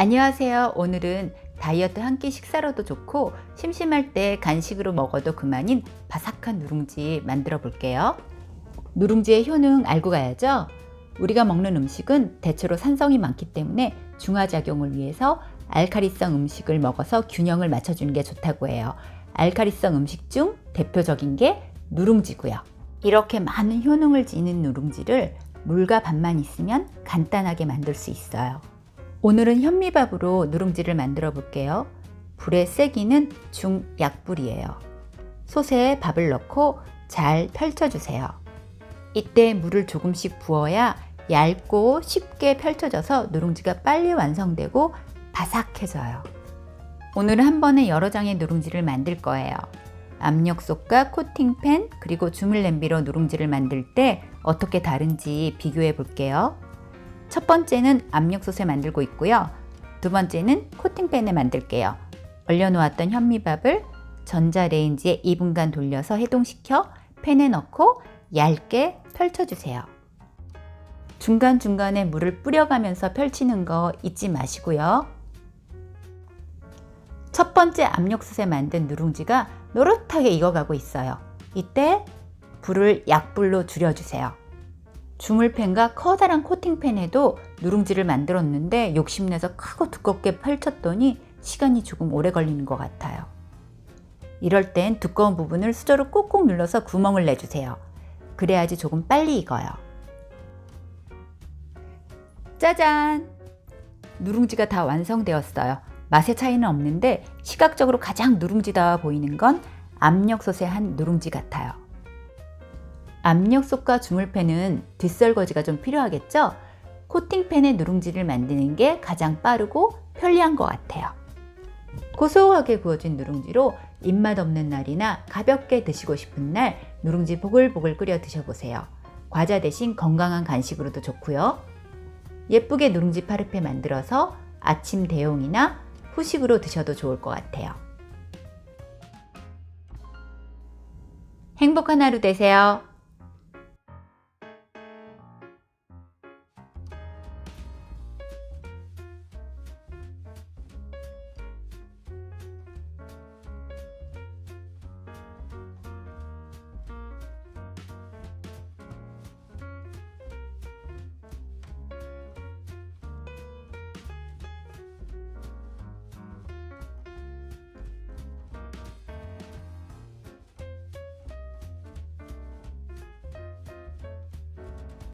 안녕하세요. 오늘은 다이어트 한 끼 식사로도 좋고 심심할 때 간식으로 먹어도 그만인 바삭한 누룽지 만들어 볼게요. 누룽지의 효능 알고 가야죠? 우리가 먹는 음식은 대체로 산성이 많기 때문에 중화작용을 위해서 알카리성 음식을 먹어서 균형을 맞춰주는 게 좋다고 해요. 알카리성 음식 중 대표적인 게 누룽지고요. 이렇게 많은 효능을 지닌 누룽지를 물과 밥만 있으면 간단하게 만들 수 있어요. 오늘은 현미밥으로 누룽지를 만들어 볼게요. 불의 세기는 중약불이에요. 솥에 밥을 넣고 잘 펼쳐주세요. 이때 물을 조금씩 부어야 얇고 쉽게 펼쳐져서 누룽지가 빨리 완성되고 바삭해져요. 오늘은 한 번에 여러 장의 누룽지를 만들 거예요. 압력솥과 코팅팬 그리고 주물 냄비로 누룽지를 만들 때 어떻게 다른지 비교해 볼게요. 첫 번째는 압력솥에 만들고 있고요. 두 번째는 코팅팬에 만들게요. 얼려놓았던 현미밥을 전자레인지에 2분간 돌려서 해동시켜 팬에 넣고 얇게 펼쳐주세요. 중간중간에 물을 뿌려가면서 펼치는 거 잊지 마시고요. 첫 번째 압력솥에 만든 누룽지가 노릇하게 익어가고 있어요. 이때 불을 약불로 줄여주세요. 주물팬과 커다란 코팅팬에도 누룽지를 만들었는데 욕심내서 크고 두껍게 펼쳤더니 시간이 조금 오래 걸리는 것 같아요. 이럴 땐 두꺼운 부분을 수저로 꾹꾹 눌러서 구멍을 내주세요. 그래야지 조금 빨리 익어요. 짜잔! 누룽지가 다 완성되었어요. 맛의 차이는 없는데 시각적으로 가장 누룽지다워 보이는 건 압력솥에 한 누룽지 같아요. 압력솥과 주물팬은 뒷설거지가 좀 필요하겠죠? 코팅팬에 누룽지를 만드는 게 가장 빠르고 편리한 것 같아요. 고소하게 구워진 누룽지로 입맛 없는 날이나 가볍게 드시고 싶은 날 누룽지 보글보글 끓여 드셔보세요. 과자 대신 건강한 간식으로도 좋고요. 예쁘게 누룽지 파르페 만들어서 아침 대용이나 후식으로 드셔도 좋을 것 같아요. 행복한 하루 되세요.